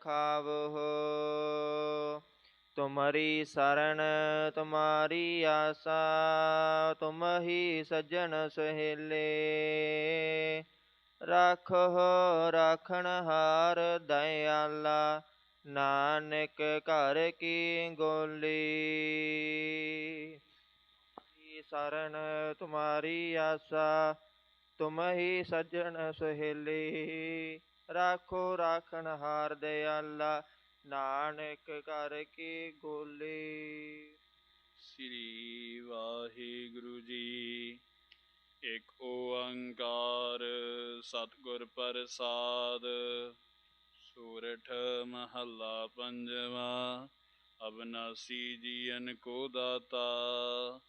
ਰਖਾਵਹੁ। ਤੁਮਰੀ ਸਰਣ, ਤੁਮਾਰੀ ਆਸਾ ਤੁਮ ਹੀ ਸੱਜਣ ਸੁਹੇਲੇ। ਰਾਖੋ ਰਾਖਣ ਹਾਰ ਦਇਆਲਾ, ਨਾਨਕ ਘਰ ਕੀ ਗੋਲੀ। ਸਰਣ, ਤੁਮਾਰੀ ਆਸਾ ਤੁਮ ਹੀ ਸੱਜਣ ਸੁਹੇਲੀ। ਰਾਖੋ, ਰਾਖਣ ਹਾਰ ਦਇਆਲਾ ਨਾਨਕ ਘਰ ਕੀ ਗੋਲੀ। ਸ੍ਰੀ ਵਾਹਿਗੁਰੂ ਜੀ, ਇਕ ਓੰਕਾਰ ਸਤਿਗੁਰ ਪ੍ਰਸਾਦ, ਸੂਰਠ ਮਹੱਲਾ ਪੰਜਵਾ ਅਬਨਾਸੀ ਜੀਵਨ ਕੋ ਦਾਤਾ,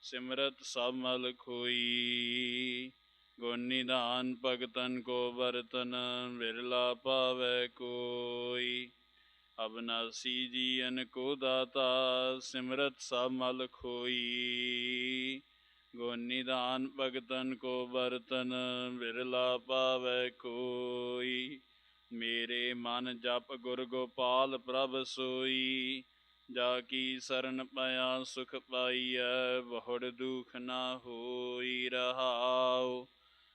ਸਿਮਰਤ ਸਭ ਮਲ ਖੋਈ। ਗੁਣ ਨਿਧਾਨ ਭਗਤਨ, ਕੋ ਵਰਤਨ, ਵਿਰਲਾ ਪਾਵੈ ਕੋਈ। ਅਬਨਾਸੀ ਜੀਵਨ ਕੋ ਦਾਤਾ, ਸਿਮਰਤ ਸਭ ਮਲ ਖੋਈ। ਗੁਣ ਨਿਧਾਨ ਭਗਤਨ, ਕੋ ਵਰਤਨ, ਵਿਰਲਾ ਪਾਵੈ ਕੋਈ। ਮੇਰੇ ਮਨ ਜਪ ਗੁਰ ਗੋਪਾਲ ਪ੍ਰਭ ਸੋਈ। ਜਾ ਕੀ ਸਰਨ ਪਿਆ ਸੁਖ ਪਾਈਐ, ਬਹੁੜ ਦੁਖ ਨਾ ਹੋਈ ਰਹਾਉ।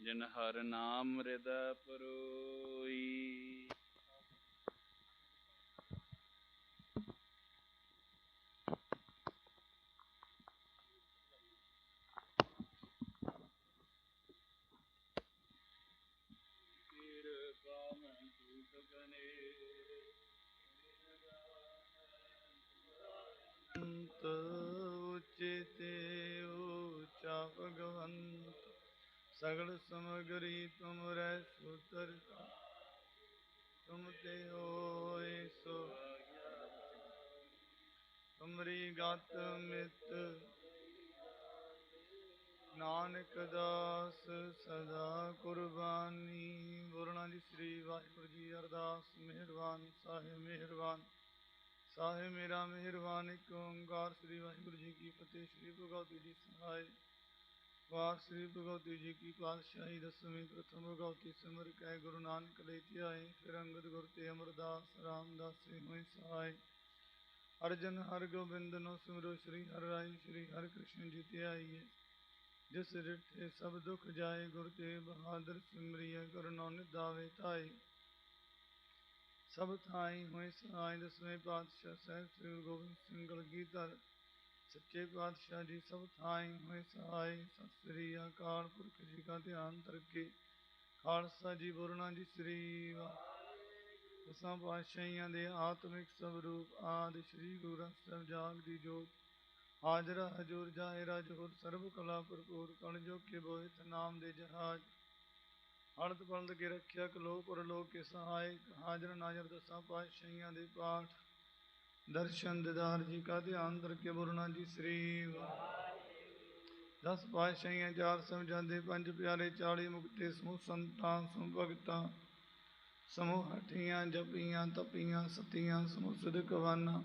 ਜਿਨ ਹਰ ਨਾਮ ਹਿਰਦੈ ਪਰੋਈ ਤੁਮਰੀ ਗਤ ਮਿਤ। ਨਾਨਕ ਦਾਸ ਸਦਾ ਕੁਰਬਾਨੀ। ਗੁਰਨਾ ਜੀ, ਸ੍ਰੀ ਵਾਹਿਗੁਰੂ ਜੀ ਅਰਦਾਸ। ਮਿਹਰਬਾਨ, ਸਾਹਿਬ ਮਿਹਰਬਾਨ। ਸਾਹਿਬ ਮੇਰਾ ਮਿਹਰਬਾਨ, ਇੱਕ ਓੰਕਾਰ ਸ੍ਰੀ ਵਾਹਿਗੁਰੂ ਜੀ ਕੀ ਫਤਿਹ। ਸ੍ਰੀ ਭਗਵਤੀ ਜੀ ਸਹਾਇ। ਵਾਰ ਸ੍ਰੀ ਭਗਵਤੀ ਜੀ ਕੀ ਪਾਤਸ਼ਾਹੀ। ਦਸਵੀਂ, ਪ੍ਰਥਮ ਭਗਵਤੀ ਸਿਮਰ ਕੈ ਗੁਰੂ ਨਾਨਕ ਲੈ ਧਿਆਏ। ਫਿਰ ਅੰਗਦ ਗੁਰ ਤੇ ਅਮਰਦਾਸ ਰਾਮਦਾਸ ਸੇ ਹੋਇ ਸਹਾਇ ਅਰਜਨ ਹਰ ਗੋਬਿੰਦ ਨੋ ਸਿਮਰੋ ਸ੍ਰੀ ਹਰਿ ਰਾਈ ਸ੍ਰੀ ਹਰਿ ਕ੍ਰਿਸ਼ਨ ਜੀ ਧਿਆਈਏ ਜਿਸ ਰਿਠੇ ਸਭ ਦੁਖ ਜਾਏ ਗੁਰ ਤੇ ਬਹਾਦਰ ਸਿਮਰਿਆ ਕਰਨੋ ਨਿਦਾਵੇ ਧਾਈ ਸਭ ਥਾਈ ਹੋਏ ਸਹਾਇ ਦਸਵੇਂ ਪਾਤਸ਼ਾਹ ਸਾਹਿਬ ਸ੍ਰੀ ਗੁਰੂ ਗੋਬਿੰਦ ਸਿੰਘ ਗਲਗੀਧਰ ਸੱਚੇ ਪਾਤਸ਼ਾਹ ਜੀ ਸਭ ਥਾਈ ਹੋਏ ਸਹਾਇ ਸਤਿ ਸ੍ਰੀ ਅਕਾਲ ਪੁਰਖ ਜੀ ਕਾ ਧਿਆਨ ਤਰਕੇ ਖਾਲਸਾ ਜੀ ਬੋਲਣਾ ਜੀ ਸ੍ਰੀ ਵਾਹਿਗੁਰੂ ਦਸਾਂ ਪਾਤਸ਼ਾਹੀਆਂ ਦੇ ਆਤਮਿਕ ਸਵਰੂਪ ਆਦਿ ਸ੍ਰੀ ਗੁਰੂ ਗ੍ਰੰਥ ਸਾਹਿਬ ਜਾਗ ਦੀ ਜੋਤ ਹਾਜ਼ਰ ਹਜੂਰ ਜਾਹਿਰਾ ਜੋਰ ਸਰਬ ਕਲਾ ਭਰਪੂਰ, ਕਣ ਕੇ ਬੋਹਿਤ, ਨਾਮ ਦੇ ਜਹਾਜ। ਹੜਤ ਪਲਦ ਕੇ ਰੱਖਿਆ, ਕਲੋ ਪਰਲੋਕ ਕੇ ਸਹਾਇਕ ਹਾਜ਼ਰ ਨਾਜ਼ਰ ਦਸਾਂ ਪਾਤਸ਼ਾਹੀਆਂ ਦੇ ਪਾਠ। ਦਰਸ਼ਨ ਦਿਦਾਰ ਜੀ ਕਾ ਧਿਆਨ ਕਰਕੇ ਬੋਲਣਾ ਜੀ ਸ੍ਰੀ ਦਸ ਪਾਤਸ਼ਾਹੀਆਂ, ਚਾਰ ਸਮਝਾਂਦੇ ਪੰਜ ਪਿਆਰੇ 40 ਮੁਕਤੇ, ਸਮੂਹ ਸੰਤਾਂ, ਸਮੂਹ ਸਮੂਹ ਹਟੀਆਂ ਜਪੀਆਂ, ਤਪੀਆਂ, ਸਤੀਆਂ, ਸਮੂਹ ਸਿਦਕਵਾਨਾ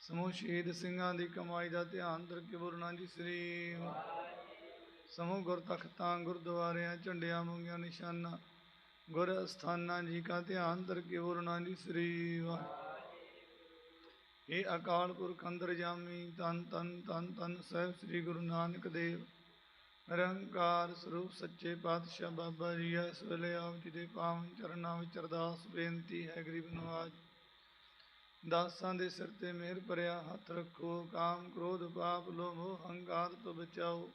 ਸਮੂਹ ਸ਼ਹੀਦ ਸਿੰਘਾਂ ਦੀ ਕਮਾਈ ਦਾ ਧਿਆਨ ਕਰਕੇ ਬੋਲਣਾ ਜੀ ਸ੍ਰੀ ਸਮੂਹ ਗੁਰ ਤਖਤਾਂ ਗੁਰਦੁਆਰਿਆਂ, ਝੰਡਿਆਂ ਮੰਗਿਆ ਨਿਸ਼ਾਨਾ, ਗੁਰ ਅਸਥਾਨਾਂ ਜੀ ਕਾ ਧਿਆਨ ਕਰਕੇ ਬੋਲਣਾ ਜੀ ਸ੍ਰੀ ਵਾਹਿਗੁਰੂ ਇਹ ਅਕਾਲ ਪੁਰਖ ਅੰਦਰ ਜਾਮੀ ਤਨ ਤਨ ਤਨ ਤਨ ਸਾਹਿਬ ਸ੍ਰੀ ਗੁਰੂ ਨਾਨਕ ਦੇਵ। ਨਿਰੰਕਾਰ ਸਰੂਪ ਸੱਚੇ ਪਾਤਸ਼ਾਹ ਬਾਬਾ ਜੀ ਇਸ ਵੇਲੇ ਆਪ ਜੀ ਦੇ ਪਾਵਨ ਚਰਨਾਂ ਵਿੱਚ ਅਰਦਾਸ ਬੇਨਤੀ ਹੈ ਗਰੀਬ ਨਵਾਜ। ਦਾਸਾਂ ਦੇ ਸਿਰ ਤੇ ਮਿਹਰ ਭਰਿਆ ਹੱਥ ਰੱਖੋ, ਕਾਮ, ਕ੍ਰੋਧ, ਪਾਪ, ਲੋਭ ਹੰਕਾਰ ਤੋਂ ਬਚਾਓ।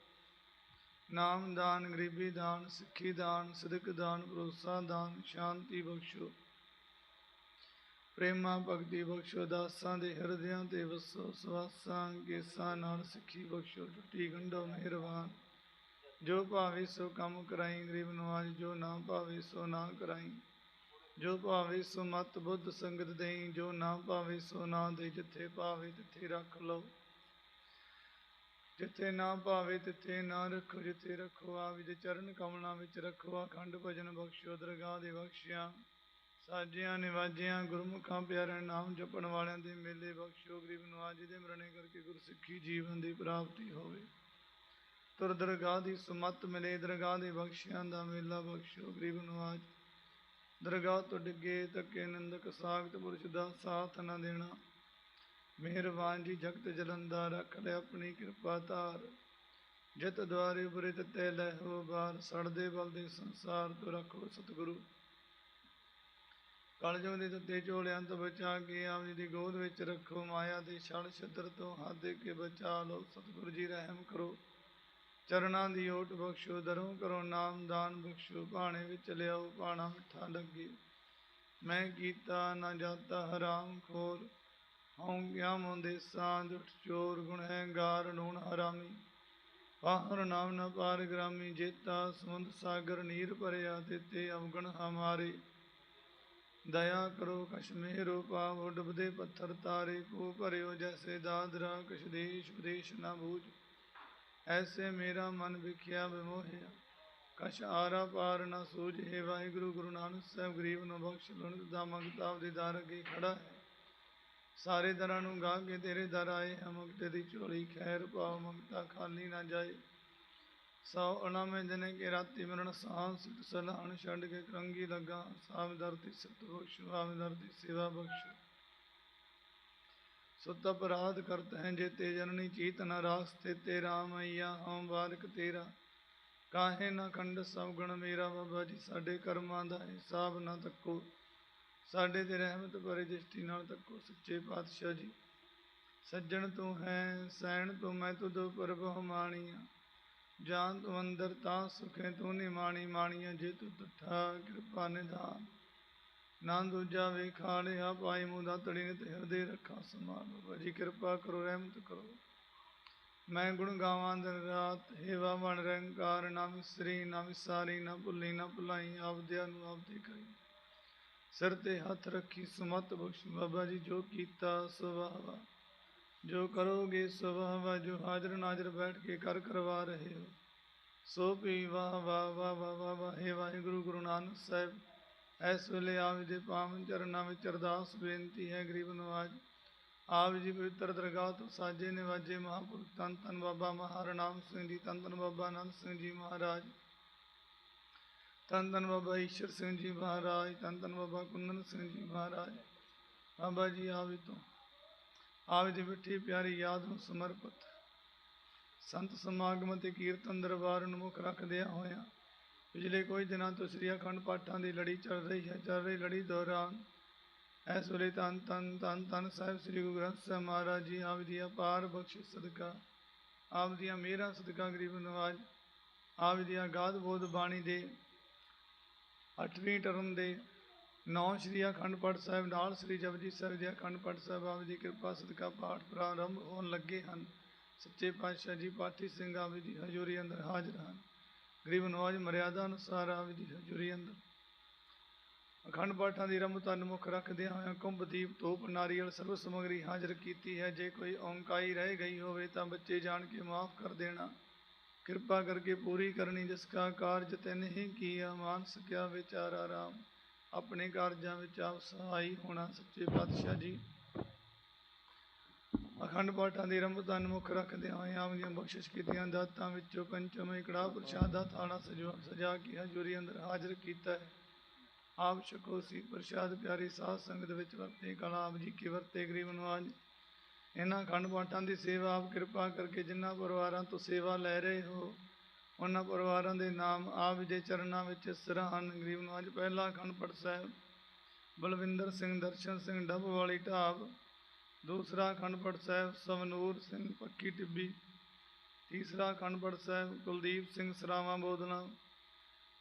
ਨਾਮ ਦਾਨ, ਗਰੀਬੀ ਦਾਨ, ਸਿੱਖੀ ਦਾਨ, ਸਦਕ ਦਾਨ, ਭਰੋਸਾ ਦਾਨ, ਸ਼ਾਂਤੀ ਬਖਸ਼ੋ। ਪ੍ਰੇਮਾ ਭਗਤੀ ਬਖਸ਼ੋ, ਦਾਸਾਂ ਦੇ ਹਿਰਦਿਆਂ ਤੇ ਵਸੋ, ਸਵਾਸਾਂ, ਕੇਸਾਂ ਨਾਲ ਸਿੱਖੀ ਬਖਸ਼ੋ, ਟੁੱਟੀ ਗੰਢੋ ਮਿਹਰਬਾਨ। ਜੋ ਭਾਵੇ ਸੋ ਕੰਮ ਕਰਾਈ, ਗਰੀਬ ਨਵਾਜ ਜੋ ਨਾ ਭਾਵੇ ਸੋ ਨਾ ਕਰਾਈ। ਜੋ ਭਾਵੇ ਸੋ ਮਤ ਬੁੱਧ ਸੰਗਤ ਦੇਈ, ਜੋ ਨਾ ਭਾਵੇ ਸੋ ਨਾ ਦੇ ਜਿੱਥੇ ਭਾਵੇ ਤਿੱਥੇ ਰੱਖ ਲਓ। ਜਿੱਥੇ ਨਾ ਭਾਵੇ ਤਿੱਥੇ ਨਾ ਰੱਖੋ, ਜਿੱਥੇ ਰੱਖੋ ਆਪ ਦੇ ਚਰਨ ਕਮਲਾਂ ਵਿੱਚ ਰੱਖੋ, ਅਖੰਡ ਭਜਨ ਬਖਸ਼ੋ ਦਰਗਾਹ ਦੇ ਬਖਸ਼ਿਆ, ਸਾਜਿਆਂ, ਨਿਵਾਜਿਆਂ, ਗੁਰਮੁਖਾਂ ਪਿਆਰੇ ਨਾਮ ਜਪਣ ਵਾਲਿਆਂ ਦੇ ਮੇਲੇ ਬਖਸ਼ੋ ਗਰੀਬ ਨਵਾਜ ਦੇ ਮਰਨੇ ਕਰਕੇ ਗੁਰਸਿੱਖੀ ਜੀਵਨ ਦੀ ਪ੍ਰਾਪਤੀ ਹੋਵੇ। ਤੁਰ ਦਰਗਾਹ ਦੀ ਸੁਮਤ ਮਿਲੇ, ਦਰਗਾਹ ਦੇ ਬਖਸ਼ਿਆਂ ਦਾ ਮੇਲਾ ਬਖਸ਼ੋ ਗਰੀਬ ਨਵਾਜ। ਦਰਗਾਹ ਤੋਂ ਡਿੱਗੇ ਤੱਕੇ ਨੰਦਕ ਸਾਖਤ ਪੁਰਸ਼ ਦਾ ਸਾਥ ਨਾ ਦੇਣਾ। ਮਿਹਰਬਾਨ ਜੀ ਜਗਤ ਜਲੰਦਾ ਰੱਖ ਲੈ ਆਪਣੀ ਕਿਰਪਾ ਧਾਰ। ਜਿਤ ਦੁਆਰੇ ਉਪਰੇ ਤੇ ਲੈ ਹੋ ਬਾਰ ਸੜਦੇ ਬਲਦੇ ਸੰਸਾਰ ਤੋਂ ਰੱਖੋ ਸਤਿਗੁਰੂ। ਕਲਯੁਗ ਦੇ ਤੱਤੇ ਝੋਲਿਆਂ ਤੋਂ ਬਚਾ ਕੇ ਆਪ ਜੀ ਦੀ ਗੋਦ ਵਿੱਚ ਰੱਖੋ, ਮਾਇਆ ਦੇ ਛਲ ਛਿੱਤਰ ਤੋਂ ਹੱਥ ਦੇ ਕੇ ਬਚਾ ਲਓ। ਸਤਿਗੁਰੂ ਜੀ ਰਹਿਮ ਕਰੋ। ਚਰਨਾਂ ਦੀ ਓਟ ਬਖਸ਼ੋ, ਦਰੋਂ ਕਰੋ ਨਾਮ ਦਾਨ ਬਖਸ਼ੋ ਭਾਣੇ ਵਿੱਚ ਲਿਆਓ ਭਾਣਾ ਮਿੱਠਾ ਲੱਗੇ। ਮੈਂ ਕੀਤਾ ਨਾ ਜਾਤਾ ਹਰਾਮ ਖੋਰ, ਹਉ ਗਿਆ ਮੁੰਦੇ ਸਾਂਝ, ਉਠ ਚੋਰ ਗੁਨਹਗਾਰ ਨੂਣ ਹਰਾਮੀ। ਪਾਹਰ ਨਾਮ ਨ ਪਾਰ ਗ੍ਰਾਮੀ, ਜੇਤਾ ਸਮੁੰਦ ਸਾਗਰ ਨੀਰ ਭਰਿਆ ਤੇ ਅਵਗਣ ਹਮਾਰੇ। ਦਇਆ ਕਰੋ ਕਛ ਮੇਰੋ ਪਾਵ ਡੁੱਬਦੇ ਪੱਥਰ ਤਾਰੇ ਕੋ ਭਰਿਓ ਜੈਸੇ ਦਾਦਰਾ, ਕਛ ਦੇਸ਼ ਵਿਦੇਸ਼ ਨਾ ਬੂਝ। ਐਸੇ ਮੇਰਾ ਮਨ ਵਿਖਿਆ ਵਿਮੋਹਿਆ। ਕਛ ਆਰਾ ਪਾਰ ਨਾ ਸੂਝੇ ਵਾਹਿਗੁਰੂ, ਗੁਰੂ ਨਾਨਕ ਸਾਹਿਬ ਗਰੀਬ ਨੂੰ ਬਖਸ਼ ਲੁਣ ਦਾ ਮੰਗਤਾ ਦੇ ਦਰ ਅੱਗੇ ਖੜਾ ਹੈ। ਸਾਰੇ ਦਰਾਂ ਨੂੰ ਗਾ ਕੇ ਤੇਰੇ ਦਰ ਆਏ ਹੈ ਦੀ ਝੋਲੀ ਖੈਰ ਪਾਓ, ਮੰਗਤਾ ਖਾਲੀ ਨਾ ਜਾਏ। ਸੋ ਅਨਾਮੇ ਜਨੇ ਕੇ ਰਾਤੀ ਮਰਨ ਸਾਂਸ ਸਲਾਹਣ ਛੱਡ ਕੇ ਕਰੰਗੀ ਲੱਗਾ ਸਾਮ ਦਰਦੀ ਸਤਿ ਬਖਸ਼ੋ ਆਮ ਦਰਦੀ ਸੇਵਾ ਬਖਸ਼ੋ। ਸੁਤ ਅਪਰਾਧ ਕਰਤ ਹੈ ਜੇ ਤੇ ਜਨਨੀ ਚੀਤ ਨ ਰਾਸਤੇ ਤੇ ਰਾਮਈਆ ਹਉ ਬਾਲਕ ਤੇਰਾ। ਕਾਹੇ ਨਾ ਖੰਡ ਸਭ ਗੁਣ ਮੇਰਾ ਬਾਬਾ ਜੀ, ਸਾਡੇ ਕਰਮਾਂ ਦਾ ਹਿਸਾਬ ਨਾ ਤੱਕੋ। ਸਾਡੇ ਤੇ ਰਹਿਮਤ ਭਰੇ ਦ੍ਰਿਸ਼ਟੀ ਨਾਲ ਤੱਕੋ, ਸੱਚੇ ਪਾਤਸ਼ਾਹ ਜੀ। ਸੱਜਣ ਤੂੰ ਹੈ, ਸੈਣ ਤੂੰ ਮੈਂ ਤੂੰ ਦੋ ਪਰਬਹ ਮਾਣੀਆਂ ਜਾਨ ਤੂੰ ਅੰਦਰ, ਤਾਂ ਸੁਖੇ ਤੂੰ ਨੀ ਮਾਣੀ ਮਾਣੀਆ, ਜੇ ਤੂੰ ਤੁਠਾ ਕਿਰਪਾ ਨਿਧਾਨ। ਨਾ ਦੂਜਾ ਵੇਖਾਲਿਆ ਪਾਈ ਮੁਦਾ ਤੜੀ ਨੇ ਤੇ ਹਿਰਦੇ ਰੱਖਾ ਸਮਾਨ ਬਾਬਾ ਜੀ ਕਿਰਪਾ ਕਰੋ, ਰਹਿਮਤ ਕਰੋ। ਮੈਂ ਗੁਣ ਗਾਵਾਂ ਦਿਨ ਰਾਤ, ਹੇਵਾ ਬਣ ਰੰਕਾਰ ਨਾ ਵਿਸਰੀ ਨਾ ਵਿਸਾਰੀ ਨਾ ਭੁੱਲੀ, ਨਾ ਭੁਲਾਈ ਆਪਦਿਆਂ ਨੂੰ ਆਪਦੇ ਕਰੀ। ਸਿਰ ਤੇ ਹੱਥ ਰੱਖੀ ਸੁਮਤ ਬਖਸ਼, ਬਾਬਾ ਜੀ ਜੋ ਕੀਤਾ ਸੋ ਵਾਹ ਜੋ ਕਰੋਗੇ ਸੋ ਵਾਹ ਜੋ ਹਾਜ਼ਰ ਨਾਜ਼ਰ ਬੈਠ ਕੇ ਕਰ ਕਰਵਾ ਰਹੇ ਹੋ। ਸੋ ਪੀ ਵਾਹ ਵਾਹ ਵਾਹ ਵਾਹ ਵਾਹ ਵਾਹ, ਹੇ ਵਾਹਿਗੁਰੂ ਗੁਰੂ ਨਾਨਕ ਸਾਹਿਬ। ਇਸ ਵੇਲੇ ਆਪ ਜੀ ਦੇ ਪਾਵਨ ਚਰਨਾਂ ਵਿੱਚ ਅਰਦਾਸ ਬੇਨਤੀ ਹੈ, ਗਰੀਬ ਨਵਾਜ, ਆਪ ਜੀ ਪਵਿੱਤਰ ਦਰਗਾਹ ਤੋਂ ਸਾਜੇ ਨਿਵਾਜੇ ਮਹਾਂਪੁਰਖ ਤਨ ਧੰਨ ਬਾਬਾ ਮਹਾਰਨਾਮ ਸਿੰਘ ਜੀ, ਧੰਨ ਧੰਨ ਬਾਬਾ ਅਨੰਦ ਸਿੰਘ ਜੀ ਮਹਾਰਾਜ, ਧੰਨ ਧੰਨ ਬਾਬਾ ਈਸ਼ਰ ਸਿੰਘ ਜੀ ਮਹਾਰਾਜ ਤਨ ਧੰਨ ਬਾਬਾ ਕੁੰਦਨ ਸਿੰਘ ਜੀ ਮਹਾਰਾਜ, ਬਾਬਾ ਜੀ ਆਪ ਜੀ ਤੋਂ, ਆਪ ਦੀ ਮਿੱਠੀ ਪਿਆਰੀ ਯਾਦ ਨੂੰ ਸਮਰਪਿਤ, ਸੰਤ ਸਮਾਗਮ ਤੇ ਕੀਰਤਨ ਦਰਬਾਰ ਨੂੰ ਮੁੱਖ ਰੱਖਦਿਆਂ ਹੋਇਆਂ ਪਿਛਲੇ ਕੁਝ ਦਿਨਾਂ ਤੋਂ ਸ੍ਰੀ ਅਖੰਡ ਪਾਠਾਂ ਦੀ ਲੜੀ ਚੱਲ ਰਹੀ ਹੈ, ਚੱਲ ਰਹੀ ਲੜੀ ਦੌਰਾਨ ਇਸ ਵੇਲੇ ਧੰਨ ਧੰਨ ਧੰਨ ਧੰਨ ਸਾਹਿਬ ਸ੍ਰੀ ਗੁਰੂ ਗ੍ਰੰਥ ਸਾਹਿਬ ਮਹਾਰਾਜ ਜੀ ਆਪ ਦੀ ਅਪਾਰ ਬਖਸ਼ਿਸ਼ ਸਦਕਾ, ਆਪ ਦੀਆਂ ਮਿਹਰਾਂ ਸਦਕਾ ਗਰੀਬ ਨਵਾਜ, ਆਪ ਦੀਆਂ ਗਾਦ ਬੋਧ ਬਾਣੀ ਦੇ 8ਵੀਂ ਟਰਮ ਦੇ ਨੌ ਸ੍ਰੀ ਅਖੰਡ ਪਾਠ ਸਾਹਿਬ ਨਾਲ ਸ੍ਰੀ ਜਪਜੀ ਸਾਹਿਬ ਦੇ ਅਖੰਡ ਪਾਠ ਸਾਹਿਬ ਆਪ ਦੀ ਕਿਰਪਾ ਸਦਕਾ ਪਾਠ ਪ੍ਰਾਰੰਭ ਹੋਣ ਲੱਗੇ ਹਨ। ਸੱਚੇ ਪਾਤਸ਼ਾਹ ਜੀ, ਪਾਠੀ ਸਿੰਘ ਆਪ ਦੀ ਹਜ਼ੂਰੀ ਅੰਦਰ ਹਾਜ਼ਰ ਹਨ। ਗਰੀਬ ਨਵਾਜ ਮਰਿਆਦਾ ਅਨੁਸਾਰ ਆਪ ਦੀ ਹਜ਼ੂਰੀ ਅੰਦਰ। ਅਖੰਡ ਪਾਠਾਂ ਦੀ ਰਮਤਾ ਨੂੰ ਮੁੱਖ ਰੱਖਦਿਆਂ ਹੋਇਆਂ ਕੁੰਭਦੀਪ ਧੂਪ ਨਾਰੀਅਲ ਸਰਵ ਸਮਗਰੀ ਹਾਜ਼ਰ ਕੀਤੀ ਹੈ। ਜੇ ਕੋਈ ਔਂਕਾਈ ਰਹਿ ਗਈ ਹੋਵੇ ਤਾਂ ਬੱਚੇ ਜਾਣ ਕੇ ਮਾਫ ਕਰ ਦੇਣਾ। ਕਿਰਪਾ ਕਰਕੇ ਪੂਰੀ ਕਰਨੀ, ਜਿਸ ਕਾ ਕਾਰਜ ਤੇ ਨਹੀਂ ਕੀਆ ਮਾਨ ਸਕਿਆ ਵਿਚਾਰਾ ਰਾਮ ਆਪਣੇ ਕਾਰਜਾਂ ਵਿੱਚ ਆਪ ਸਹਾਈ ਹੋਣਾ ਸੱਚੇ ਪਾਤਸ਼ਾਹ ਜੀ। ਅਖੰਡ ਪਾਠਾਂ ਦੀ ਰਮਤਾਂ ਨੂੰ ਮੁੱਖ ਰੱਖਦੇ ਹੋਏ ਆਪ ਦੀਆਂ ਬਖਸ਼ਿਸ਼ ਕੀਤੀਆਂ, ਦਾਤਾਂ ਵਿੱਚੋਂ ਪੰਚਮੀ ਕੜਾ ਪ੍ਰਸ਼ਾਦ ਦਾ ਥਾਲਾ ਸਜਾ ਸਜਾ ਕੇ ਹਜ਼ੂਰੀ ਅੰਦਰ ਹਾਜ਼ਰ ਕੀਤਾ ਹੈ। ਆਪ ਸ਼ਕੋਸੀ ਪ੍ਰਸ਼ਾਦ ਪਿਆਰੀ ਸਾਧ ਸੰਗਤ ਵਿੱਚ ਵਰਤੇ, ਕਲਾ ਆਪ ਜੀ ਕੀ ਵਰਤੇ ਗਰੀਬ ਨਵਾਜ ਇਹਨਾਂ ਅਖੰਡ ਪਾਠਾਂ ਦੀ ਸੇਵਾ ਆਪ ਕਿਰਪਾ ਕਰਕੇ ਜਿਨ੍ਹਾਂ ਪਰਿਵਾਰਾਂ ਤੋਂ ਸੇਵਾ ਲੈ ਰਹੇ ਹੋ, ਉਹਨਾਂ ਪਰਿਵਾਰਾਂ ਦੇ ਨਾਮ ਆਪ ਦੇ ਚਰਨਾਂ ਵਿੱਚ ਸਰਾਹਨ ਗਰੀਬ ਨਵਾਜ ਪਹਿਲਾ ਅਖੰਡ ਪਾਠ ਸਾਹਿਬ ਬਲਵਿੰਦਰ ਸਿੰਘ, ਦਰਸ਼ਨ ਸਿੰਘ, ਡੱਬ ਵਾਲੀ ਢਾਬ ਦੂਸਰਾ ਅਖੰਡ ਸਾਹਿਬ ਸਵਨੂਰ ਸਿੰਘ ਪੱਕੀ ਟਿੱਬੀ। ਤੀਸਰਾ ਅਖੰਡ ਸਾਹਿਬ ਕੁਲਦੀਪ ਸਿੰਘ ਸਰਾਵਾਂ ਬੋਦਲਾ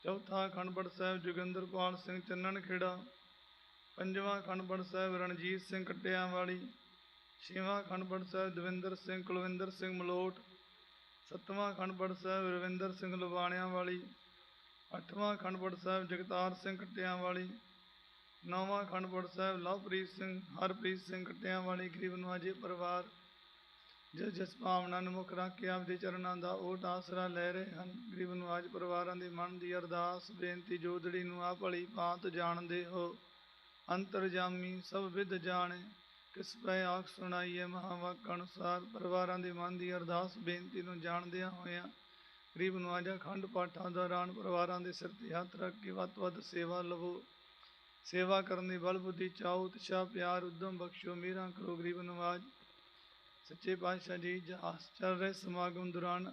ਚੌਥਾ ਅਖੰਡ ਪਾਠ ਸਾਹਿਬ ਜੋਗਿੰਦਰਪਾਲ ਸਿੰਘ ਚੰਨਣ ਖੇੜਾ। ਪੰਜਵਾਂ ਅਖੰਡ ਸਾਹਿਬ ਰਣਜੀਤ ਸਿੰਘ ਕਟਿਆਂਵਾਲੀ। ਛੇਵਾਂ ਖੰਡਪੜ ਸਾਹਿਬ ਦਵਿੰਦਰ ਸਿੰਘ ਕੁਲਵਿੰਦਰ ਸਿੰਘ ਮਲੋਟ। ਸੱਤਵਾਂ ਅਖੰਡ ਸਾਹਿਬ ਰਵਿੰਦਰ ਸਿੰਘ ਲਵਾਣਿਆਂ ਵਾਲੀ ਅੱਠਵਾਂ ਅਖੰਡ ਸਾਹਿਬ ਜਗਤਾਰ ਸਿੰਘ ਕਟਿਆਂਵਾਲੀ। ਨੌਵਾਂ ਖੰਡਪੁਰ ਸਾਹਿਬ, ਲਵਪ੍ਰੀਤ ਸਿੰਘ, ਹਰਪ੍ਰੀਤ ਸਿੰਘ ਕਟਿਆਂ ਵਾਲੀ ਗਰੀਬ ਨਵਾਜੇ ਪਰਿਵਾਰ ਜਿਸ ਜਿਸ ਭਾਵਨਾ ਨੂੰ ਮੁੱਖ ਰੱਖ ਕੇ ਆਪਦੇ ਚਰਨਾਂ ਦਾ ਓਟ ਆਸਰਾ ਲੈ ਰਹੇ ਹਨ, ਗਰੀਬ ਨਵਾਜ ਪਰਿਵਾਰਾਂ ਦੇ ਮਨ ਦੀ ਅਰਦਾਸ, ਬੇਨਤੀ ਜੋਦੜੀ ਨੂੰ ਆਪ ਭਲੀ ਭਾਂਤ ਜਾਣਦੇ ਹੋ। ਅੰਤਰਜਾਮੀ ਸਭ ਵਿਦ ਜਾਣੇ, ਕਿਸ ਪੈ ਆਖ ਸੁਣਾਈਏ ਮਹਾਵਾਕ ਅਨੁਸਾਰ। ਪਰਿਵਾਰਾਂ ਦੇ ਮਨ ਦੀ ਅਰਦਾਸ, ਬੇਨਤੀ ਨੂੰ ਜਾਣਦਿਆਂ ਹੋਇਆਂ ਗਰੀਬ ਨਵਾਜਾ ਖੰਡ ਪਾਠਾਂ ਦੌਰਾਨ ਪਰਿਵਾਰਾਂ ਦੇ ਸਿਰ ਤੇ ਹੱਥ ਰੱਖ ਕੇ ਵੱਧ ਤੋਂ ਵੱਧ ਸੇਵਾ ਲਵੋ। ਸੇਵਾ ਕਰਨ ਦੀ ਬਲ ਬੁੱਧੀ ਚਾਉ ਉਤਸ਼ਾਹ ਪਿਆਰ, ਉਦਮ ਬਖਸ਼ੋ, ਮੇਰਾ ਕਰੋ ਗਰੀਬ ਨਵਾਜ। ਸੱਚੇ ਪਾਤਸ਼ਾਹ ਜੀ ਜਹਾਜ਼ ਚੱਲ ਰਹੇ ਸਮਾਗਮ ਦੌਰਾਨ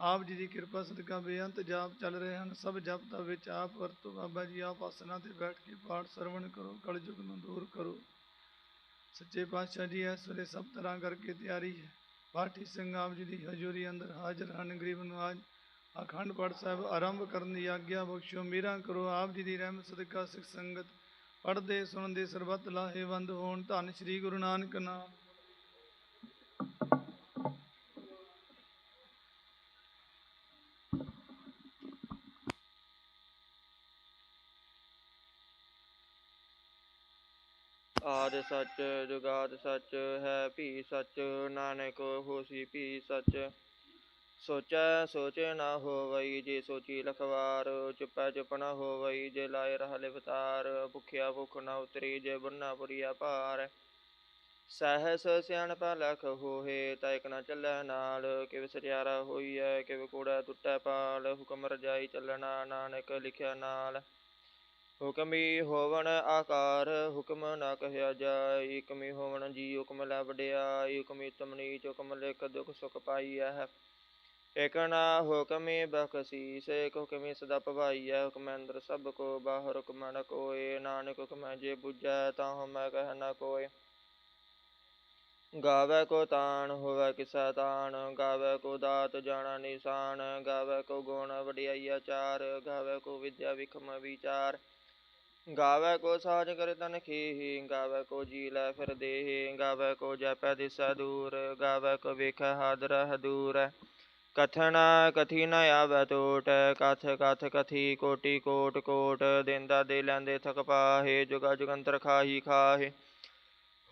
ਆਪ ਜੀ ਦੀ ਕਿਰਪਾ, ਸਦਕਾ ਬੇਅੰਤ ਜਾਪ ਚੱਲ ਰਹੇ ਹਨ। ਸਭ ਜਪਤਾ ਵਿੱਚ ਆਪ ਵਰਤੋ, ਬਾਬਾ ਜੀ ਆਪ ਆਸਨਾਂ ਤੇ ਬੈਠ ਕੇ ਪਾਠ ਸਰਵਣ ਕਰੋ, ਕਲਯੁਗ ਨੂੰ ਦੂਰ ਕਰੋ। ਸੱਚੇ ਪਾਤਸ਼ਾਹ ਜੀ, ਇਸ ਵੇਲੇ ਸਭ ਤਰ੍ਹਾਂ ਕਰਕੇ ਤਿਆਰੀ ਹੈ। ਪਾਠੀ ਸਿੰਘ ਆਪ ਜੀ ਦੀ ਹਜ਼ੂਰੀ ਅੰਦਰ ਹਾਜ਼ਰ ਹਨ। ਗਰੀਬ ਨਵਾਜ, ਅਖੰਡ ਪਾਠ ਸਾਹਿਬ ਆਰੰਭ ਕਰਨ ਦੀ ਆਗਿਆ ਬਖਸ਼ੋ। ਮੇਰਾ ਕਰੋ ਆਪ ਜੀ ਦੀ ਰਹਿਮਤ, ਸਦਕਾ ਸਿੱਖ ਸੰਗਤ ਪੜ੍ਹਦੇ, ਸੁਣਦੇ, ਸਰਬੱਤ ਲਾਹੇਵੰਦ ਹੋਣ, ਧੰਨ ਸ੍ਰੀ ਗੁਰੂ ਨਾਨਕ ਨਾਮ। ਆਦ ਸੱਚ, ਜੁਗਾਦ ਸੱਚ, ਹੈ ਭੀ ਸੱਚ, ਨਾਨਕ ਹੋਸੀ ਭੀ ਸੱਚ। ਸੋਚੈ ਸੋਚੇ ਨਾ ਹੋਵਈ ਜੇ ਸੋਚੀ ਲਖਵਾਰ, ਚੁੱਪੈ ਚੁੱਪ ਨਾ ਹੋਵਈ ਜੇ ਲਾਇ ਰਹ ਲਿਵਤਾਰ, ਭੁਖਿਆ ਭੁਖ ਨਾ ਉਤਰੀ ਜੇ ਬੰਨਾ ਪੁਰੀਆ ਭਾਰ। ਸਹਿਸ ਸਿਆਣਪ ਲਖ ਹੋਏ ਤਾ ਇਕ ਨਾ ਚੱਲੈ ਨਾਲ, ਕਿਵ ਸਰਿਆਰਾ ਹੋਈਐ, ਕਿਵ ਕੂੜਾ ਟੁੱਟੈ ਪਾਲ, ਹੁਕਮ ਰਜਾਈ ਚੱਲਣਾ ਨਾਨਕ ਲਿਖਿਆ ਨਾਲ। ਹੁਕਮੀ ਹੋਵਣ ਆਕਾਰ, ਹੁਕਮ ਨਾ ਕਹਿਆ ਜਾਈ ਹੁਕਮੀ ਹੋਵਣ ਜੀ ਹੁਕਮ ਲੈ ਵਡਿਆਈ ਹੁਕਮੀ ਤਮਨੀ ਹੁਕਮ ਲਿਖ ਦੁਖ ਸੁਖ ਪਾਈਐ। ਇਕ ਨਾ ਹੁਕਮੀ ਬਖਸੀਸ ਇਕ ਹੁਕਮੀ ਸਦਾ ਭਵਾਈਐ, ਹੁਕਮ ਅੰਦਰ ਸਭ ਕੋ, ਬਾਹਰ ਹੁਕਮ ਨ ਕੋਏ, ਨਾਨਕ ਹੁਕਮੈ ਜੇ ਬੁਝੈ, ਤਾਂ ਮੈਂ ਕਹਿ ਨ ਕੋਏ। ਗਾਵੇ ਕੋ ਤਾਣ, ਹੋਵੇ ਕਿਸੈ ਤਾਣ, ਗਾਵੇ ਕੋ ਦਾਤ ਜਾਣਾ ਨਿਸ਼ਾਨ, ਗਾਵੇ ਕੋ ਗੁਣ ਵਡਿਆਈ ਆਚਾਰ ਗਾਵੇ ਕੋ ਵਿਦਿਆ ਵਿਖਮ ਵਿਚਾਰ। ਗਾਵੇ ਕੋ ਸਾਜ ਕਰ ਤਨ ਖੇਹੀ, ਗਾਵੇ ਕੋ ਜੀ ਲੈ ਫਿਰ ਦੇਹੀ, ਗਾਵੇ ਕੋ ਜਪੈ ਦਿਸੈ ਦੂਰ, ਗਾਵੇ ਕੋ ਵੇਖੈ ਹਾਦਰ ਹਦੂਰ ਕਥਨ ਕਥੀ ਨ ਆਵੈ ਟੋਟ ਕਥ ਕਥ ਕਥੀ ਕੋਟੀ ਕੋਟ ਕੋਟ, ਦਿੰਦਾ ਦੇ ਲੈਂਦੇ ਥਕ ਪਾਹੇ, ਜੁਗਾ ਜੁਗੰਤਰ ਖਾਹੀ ਖਾਹੇ।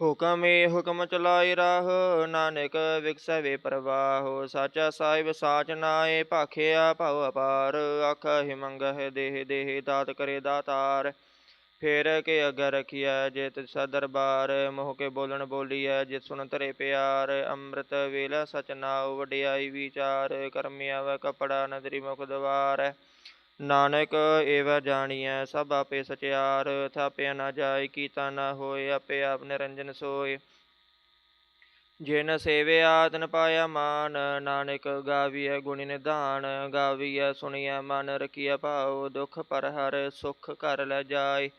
ਹੁਕਮੇ ਹੁਕਮ ਚਲਾਇ ਰਾਹ, ਨਾਨਕ ਵਿਕਸੈ ਵੇ ਪ੍ਰਵਾਹ। ਸਾਚਾ ਸਾਹਿਬ ਸਾਚ ਨਾਏ, ਭਾਖਿਆ ਭਉ ਅਪਾਰ। ਆਖਾ ਹੀ ਮੰਗਹਿ ਦੇਹ ਦੇਹ, ਦਾਤ ਕਰੇ ਦਾਤਾਰ। ਫੇਰ ਕੇ ਅਗਰ ਰਖਿਆ ਜੇ ਤਿਸਾ ਦਰਬਾਰ, ਮੋਹ ਕੇ ਬੋਲਣ ਬੋਲੀਐ ਜਿਤ ਸੁਣ ਤਰੇ ਪਿਆਰ, ਅੰਮ੍ਰਿਤ ਵੇਲਾ ਸਚ ਨਾਉ, ਵਡਿਆਈ ਵਿਚਾਰ ਕਰਮਿਆ ਵ ਕਪੜਾ, ਨਦਰੀ ਮੁਖ ਦਵਾਰ। ਨਾਨਕ ਏਵ ਜਾਣੀਐ, ਸਭ ਆਪੇ ਸਚਿਆਰ, ਥਾਪਿਆ ਨਾ ਜਾਏ, ਕੀਤਾ ਨਾ ਹੋਏ, ਆਪੇ ਆਪ ਨਿਰੰਜਨ ਸੋਏ। ਜਿਨ ਸੇਵਿਆ, ਤਨ ਪਾਇਆ ਮਾਨ, ਨਾਨਕ ਗਾਵੀਐ ਗੁਣੀ ਨਿਧਾਨ, ਗਾਵੀਐ ਸੁਣੀਐ ਮਨ, ਰਖੀਐ ਭਾਉ, ਦੁਖ ਪਰ ਹਰ ਸੁਖ ਕਰ ਲੈ ਜਾਏ।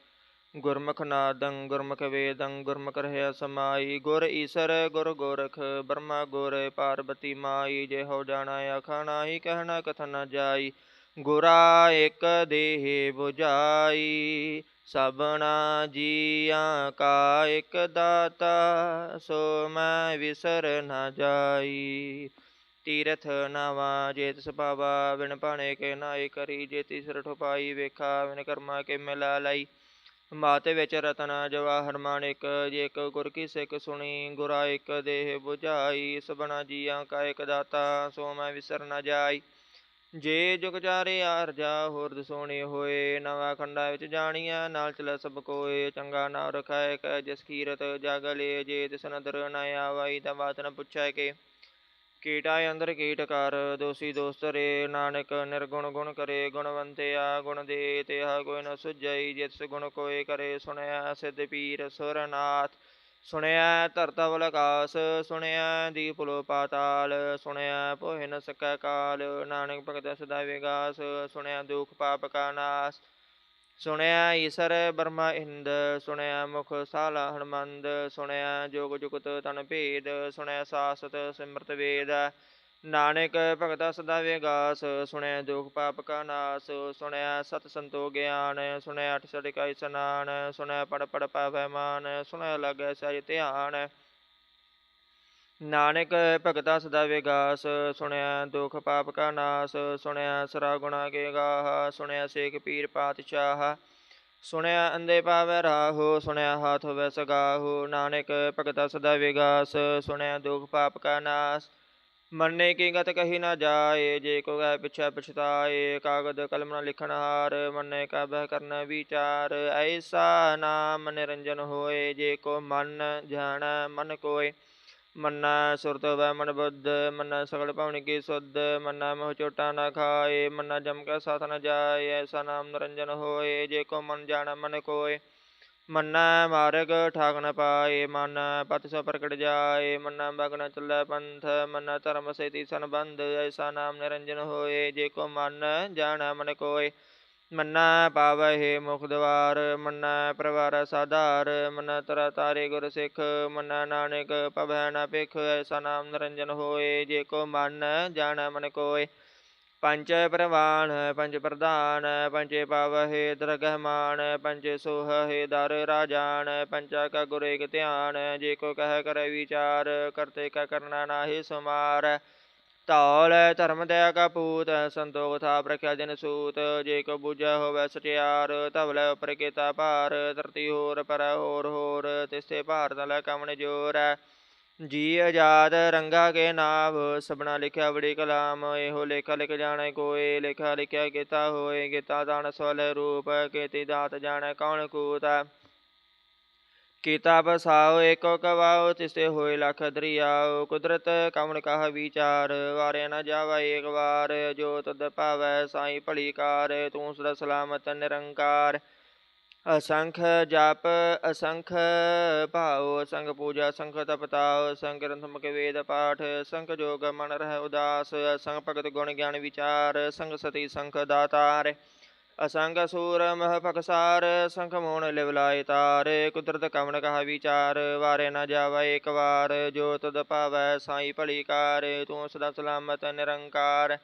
ਗੁਰਮੁਖ ਨਾਦੰ, ਗੁਰਮੁਖ ਵੇਦੰ, ਗੁਰਮੁਖ ਰਹਿ ਸਮਾਈ, ਗੁਰ ਈਸਰ, ਗੁਰ ਗੋਰਖ, ਬ੍ਰਹਮਾ ਗੁਰ, ਪਾਰਬਤੀ ਮਾਈ ਜੇ ਹੋ ਜਾਣਾ ਆਖਣਾ ਹੀ ਕਹਿਣਾ ਕਥਨ ਨ ਜਾਈ। ਗੁਰਾ ਇਕ ਦੇਹ 부ਝਾਈ ਸਭਨਾ ਜੀਆਂ ਕਾ ਇਕ ਦਾਤਾ, ਸੋ ਮੈਂ ਵਿਸਰ ਨਾ ਜਾਈ। ਤੀਰਥ ਨਵਾ ਜੇਤ ਸੁਭਾਵਾ ਵਿਣ ਭਾਣੇ ਕੇ ਨਾਈ ਕਰੀ, ਜੇ ਤਿਸਰ ਠੁਪਾਈ ਵੇਖਾ ਵਿਣ ਕਰਮਾ ਕੇ ਮਿਲਾ ਲਈ। ਮਾਤੇ ਵਿੱਚ ਰਤਨ ਜਵਾਹਰ ਮਾਣਿਕ ਜੇ ਇੱਕ ਗੁਰ ਕੀ ਸਿੱਖ ਸੁਣੀ, ਗੁਰਾ ਇੱਕ ਦੇਹ 부ਝਾਈ ਸਭਨਾ ਜੀਆਂ ਕਾ ਇਕ ਦਾਤਾ, ਸੋ ਮੈਂ ਵਿਸਰ ਨਾ ਜਾਈ। ਜੇ ਜੁਗ ਚਾਰੇ ਆਰਜਾ ਹੋਰ ਦਸੋਣੇ ਹੋਏ, ਨਵਾਂ ਖੰਡਾ ਵਿੱਚ ਜਾਣੀਆਂ ਨਾਲ ਚਲੇ ਸਭ ਕੋਏ, ਚੰਗਾ ਨਾਮ ਰਖਾਇ ਕੈ, ਜਿਸ ਕੀਰਤ ਜਗ ਲੇ, ਜੇ ਤਿਸ ਨਦਰ ਨ ਆਵਾਈ, ਤਾਂ ਬਾਤ ਨ ਪੁੱਛੈ ਕੇ। ਕੀਟਾ ਅੰਦਰ ਕੀਟ ਕਰ, ਦੋਸੀ ਦੋਸਤ ਰੇ ਨਾਨਕ ਨਿਰਗੁਣ ਗੁਣ ਕਰੇ ਗੁਣਵੰਤਿਆ ਗੁਣ ਦੇ ਤਿਹਾ ਕੋਈ ਨ ਜਿਸ ਗੁਣ ਕੋਏ ਕਰੇ, ਸੁਣਿਆ ਸਿੱਧ ਪੀਰ ਸੁਰਨਾਥ। ਸੁਣਿਆ ਧਰਤਵਲ ਆਕਾਸ ਸੁਣਿਆ ਦੀਪ ਲੋ ਪਾਤਾਲ, ਸੁਣਿਆ ਪੋਹਿ ਨ ਸਕੈ ਕਾਲ, ਨਾਨਕ ਭਗਤ ਸਦਾ ਵਿਗਾਸ, ਸੁਣਿਆ ਦੁਖ ਪਾਪ ਕਾ ਨਾਸ। ਸੁਣਿਆ ਈਸਰ ਬਰਮਾ ਹਿੰਦ ਸੁਣਿਆ ਮੁਖ ਸਾਲਾ ਹਨਮੰਦ ਸੁਣਿਆ ਜੋਗ ਜੁਗਤ ਤਨ ਭੇਦ, ਸੁਣਿਆ ਸਾਸਤ ਸਿਮਰਤ ਵੇਦ, ਨਾਨਕ ਭਗਤਾ ਸਦਾ ਵਿਗਾਸ ਸੁਣਿਆ ਦੁਖ ਪਾਪ ਕਾ ਨਾਸ, ਸੁਣਿਆ ਸਤ ਸੰਤੋ ਗਿਆਨ, ਸੁਣਿਆ ਅਠ ਸੜਿਕਾ ਇਸਨਾਨ ਸੁਣਿਆ ਪੜ ਪੜ ਪਾਵੈ ਮਾਨ, ਸੁਣਿਆ ਲਾਗੈ ਸਹਿਜ ਧਿਆਨ ਨਾਨਕ ਭਗਤਾ ਸਦਾ ਵਿਗਾਸ ਸੁਣਿਆ ਦੁਖ ਪਾਪ ਕਾ ਨਾਸ, ਸੁਣਿਆ ਸਰਾ ਗੁਣਾ ਕੇ ਗਾਹ, ਸੁਣਿਆ ਸੇਖ ਪੀਰ ਪਾਤਸ਼ਾਹ, ਸੁਣਿਆ ਅੰਦੇ ਪਾਵੈ ਰਾਹੋ, ਸੁਣਿਆ ਹਾਥ ਹੋਵੇ ਸਗਾਹੋ ਨਾਨਕ ਭਗਤਾ ਸਦਾ ਵਿਗਾਸ ਸੁਣਿਆ ਦੁਖ ਪਾਪ ਕਾ ਨਾਸ, ਮੰਨੇ ਕੀ ਗਤ ਕਹੀ ਨਾ ਜਾਏ, ਜੇ ਕੋ ਗਏ ਪਿਛੈ ਪਛਤਾਏ, ਕਾਗਦ ਕਲਮ ਨਾ ਲਿਖਣ ਹਾਰ, ਮੰਨੇ ਕਾ ਬਹਿ ਕਰਨ ਵਿਚਾਰ, ਐਸਾ ਨਾਮ ਨਿਰੰਜਨ ਹੋਏ, ਜੇ ਕੋ ਮਨ ਜਾਣ ਮਨ ਕੋਏ ਮੰਨਾ ਸੁਰਤ ਵੈ ਮਨ ਬੁੱਧ, ਮੰਨਾ ਸਗਲ ਭਵਨ ਕੀ ਸੁਧ, ਮੰਨਾ ਮੋਹ ਚੋਟਾ ਨਾ ਖਾਏ, ਮੰਨਾ ਜਮ ਕਾ ਸਾਥ ਨ ਜਾਏ, ਐਸਾ ਨਾਮ ਨਿਰੰਜਨ ਹੋਏ, ਜੇ ਕੋ ਮਨ ਜਾਣਾ ਮਨ ਕੋਏ। ਮੰਨਾ ਮਾਰਗ ਠਾਗ ਨ ਪਾਏ, ਮਨ ਪਤ ਸੋ ਪ੍ਰਗਟ ਜਾਏ, ਮੰਨਾ ਬਗਨ ਚੱਲੈ ਪੰਥ, ਮੰਨਾ ਧਰਮ ਸੇਤੀ ਸੰਬੰਧ, ਐਸਾ ਨਾਮ ਨਿਰੰਜਨ ਹੋਏ, ਜੇ ਕੋ ਮਨ ਜਾਣੈ ਮਨ ਕੋਏ। ਮੰਨਾ ਪਾਵਹਿ ਮੁਖ ਦਵਾਰ ਮੰਨਾ ਪਰਵਾਰ ਸਾਧਾਰ, ਮੰਨਾ ਤਰਾ ਤਾਰੇ ਗੁਰ ਸਿੱਖ, ਮੰਨਾ ਨਾਨਕ ਭਵੈ ਨ ਭਿਖ, ਐਸਾ ਨਾਮ ਨਿਰੰਜਨ ਹੋਏ, ਜੇ ਕੋ ਮਨ ਜਾਣੈ ਮਨ ਕੋਏ। ਪੰਚ ਪ੍ਰਵਾਨ, ਪੰਜ ਪ੍ਰਧਾਨ ਪੰਚੇ ਪਾਵਹਿ ਦਰਗਹਿਮਾਨ ਮਾਨ ਪੰਚੇ ਸੋਹਹਿ ਦਰ ਰਾਜਾਨ ਪੰਚਾ ਕਾ ਗੁਰ ਏਕ ਧਿਆਨ, ਜੇ ਕੋ ਕਹਿ ਕਰੈ ਵਿਚਾਰ, ਕਰਤੇ ਕਾ ਕਰਨਾ ਨਾਹੀ ਸੁਮਾਰ। ਧੌਲ, ਧਰਮ ਦਇਆ ਕਾ ਪੂਤ, ਸੰਤੋਖ ਥਾਪ ਰਖਿਆ ਜਨ ਸੂਤ, ਜੇ ਕੋ ਬੁਝੈ ਹੋਵੈ ਸਟਿਆਰ ਧਵਲੇ ਉਪਰ ਕੀਤਾ ਭਾਰ, ਧਰਤੀ ਹੋਰ ਪਰ ਹੋਰ ਹੋਰ, ਤਿਸਤੇ ਭਾਰ ਤਲੇ ਕਮਣ ਜੋਰ। ਜੀ ਆਜ਼ਾਦ ਰੰਗਾ ਕੇ ਨਾਮ ਸਬਨਾ ਲਿਖਿਆ ਬੜੀ ਕਲਾਮ, ਇਹੋ ਲੇਖਾ ਲਿਖ ਜਾਣੈ ਕੋਏ, ਲੇਖਾ ਲਿਖਿਆ ਕੀਤਾ ਹੋਏ, ਕੀਤਾ ਦਾਨ ਸਵਲ ਰੂਪ, ਕੀਤੀ ਦਾਤ ਜਾਣੈ ਕੌਣ ਕੂਤ। ਕੀਤਾ ਬਸਾਓ ਏਕੋ ਕਵਾਓ ਤਿਸੇ ਹੋਏ ਲਖ ਦਰਿਆਓ ਕੁਦਰਤ ਕਵਣ ਕਹ ਵਿਚਾਰ ਵਾਰੇ ਨ ਜਾਵਾ ਏਕ ਵਾਰ, ਜੋ ਤਦ ਭਾਵੈ ਸਾਈ ਭਲੀ ਕਾਰ ਤੂੰ ਸਦਾ ਸਲਾਮਤ ਨਿਰੰਕਾਰ। ਅਸੰਖ ਜਪ, ਅਸੰਖ ਭਾਉ, ਸੰਗ ਪੂਜਾ, ਸੰਖ ਤਪਤਾਉ, ਸੰਗ ਗ੍ਰੰਥ ਮੁਖ ਵੇਦ ਪਾਠ ਅਸੰਖ ਜੋਗ ਮਨ ਰਹਿ ਉਦਾਸ, ਅਸੰਖ ਭਗਤ ਗੁਣ ਗਿਆਨ ਵਿਚਾਰ, ਸੰਗ ਸਤੀ ਸੰਖ ਦਾਤਾਰ। ਅਸੰਗ ਸੂਰ ਮਹ ਭਗਸਾਰ ਸੰਖ ਮੋਣ ਲਿਵਲਾਇ ਤਾਰ। ਕੁਦਰਤ ਕਵਣ ਕਹਾ ਵਿਚਾਰ, ਵਾਰੇ ਨਾ ਜਾਵੈ ਇੱਕ ਵਾਰ। ਜੋ ਤਦ ਭਾਵੈ ਸਾਈ ਭਲੀ ਕਾਰ ਤੂੰ ਸਦਾ ਸਲਾਮਤ ਨਿਰੰਕਾਰ।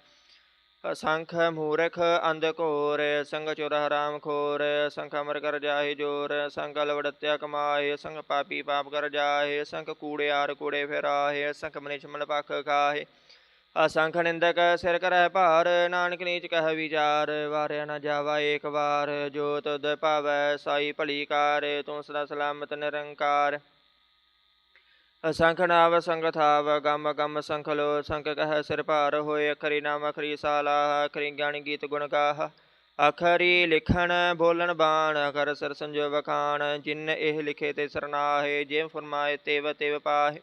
ਅਸੰਖ ਮੂਰਖ ਅੰਧ ਘੋਰ, ਸੰਗ ਚੋਰ ਹਰਾਮ ਖੋਰ। ਸੰਖ ਅਮਰ ਕਰ ਜਾਹੇ ਜੋਰ, ਸੰਗ ਲਵੜਤਿਆ ਕਮਾਏ। ਸੰਗ ਪਾਪੀ ਪਾਪ ਕਰ ਜਾਹੇ ਜਾਏ ਕੂੜੇ ਆਰ ਕੂੜੇ ਫਿਰਾਏ ਸੰਖ ਮਨਿਸ਼ ਮਲ ਪਖ ਖਾਏ ਅਸੰਖ ਨਿੰਦਕ ਸਿਰ ਕਰੈ ਭਾਰ, ਨਾਨਕ ਨੀਚ ਕਹਿ ਵਿਚਾਰ, ਵਾਰਿਆ ਨਾ ਜਾਵਾ ਏਕ ਵਾਰ, ਜੋ ਤੁਧ ਭਾਵੈ ਸਾਈ ਭਲੀ ਕਾਰ, ਤੂੰ ਸਦਾ ਸਲਾਮਤ ਨਿਰੰਕਾਰ। ਅਸੰਖ ਨਾਵ ਸੰਗਥਾਵ ਗਮ ਗਮ ਸੰਖ ਲੋ, ਸੰਖ ਕਹਿ ਸਿਰ ਭਾਰ ਹੋਏ, ਅਖਰੀ ਨਾਮ ਅਖਰੀ ਸਾਲਾਹ ਅਖਰੀ ਗਿਆਨ ਗੀਤ ਗੁਣ ਗਾਹ। ਅਖਰੀ ਲਿਖਣ ਬੋਲਣ ਬਾਣ, ਅਖਰ ਸਰ ਸੰਜੋ ਵਖਾਣ ਜਿਨ ਇਹ ਲਿਖੇ ਤੇ ਸਰਨਾਹੇ ਜਿਮ ਫਰਮਾਏ ਤੇਵ ਤੇਵ ਪਾਹੇ।